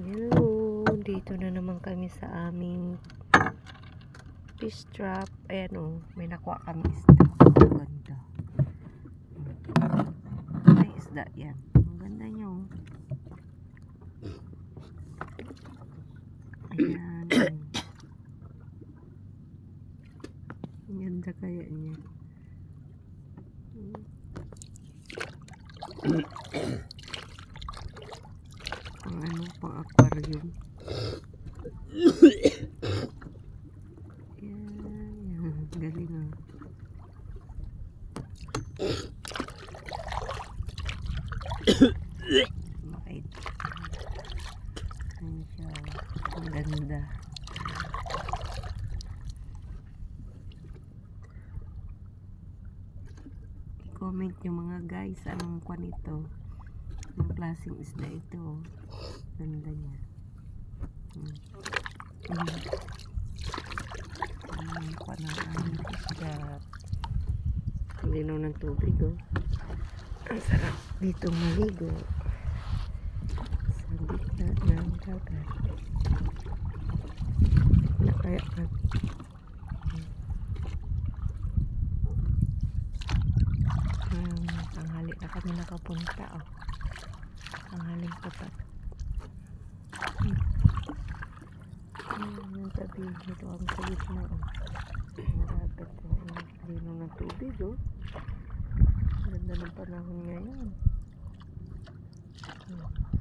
Hello, dito na naman kami sa aming fish trap. Ayan o, may nakuha kami isda. Ang ganda. May isda yan. Ang ganda niya o. Ayan. Ang ganda kaya niya. Aquarium. Yan, yan. Galing ah. Mait. Ayan siya. Ang ganda. I-comment nyo mga guys anong kwan ito. Anong klaseng isda ito. Ganda niya. Hmm. Hmm. Ang kwan ng aming isda. Ang linaw ng tubig oh. Ang sarap dito maligo. Sa gitna ng dagat. Na kaya ka. Hmm, tanghali na kami nakapunta oh. Tanghaling tapat. Hmm. Hmm, yung tabi dito kami sa gitna oh. Oh. Ang linaw ng tubig oh. Ganda ng panahon ngayon. Hmm.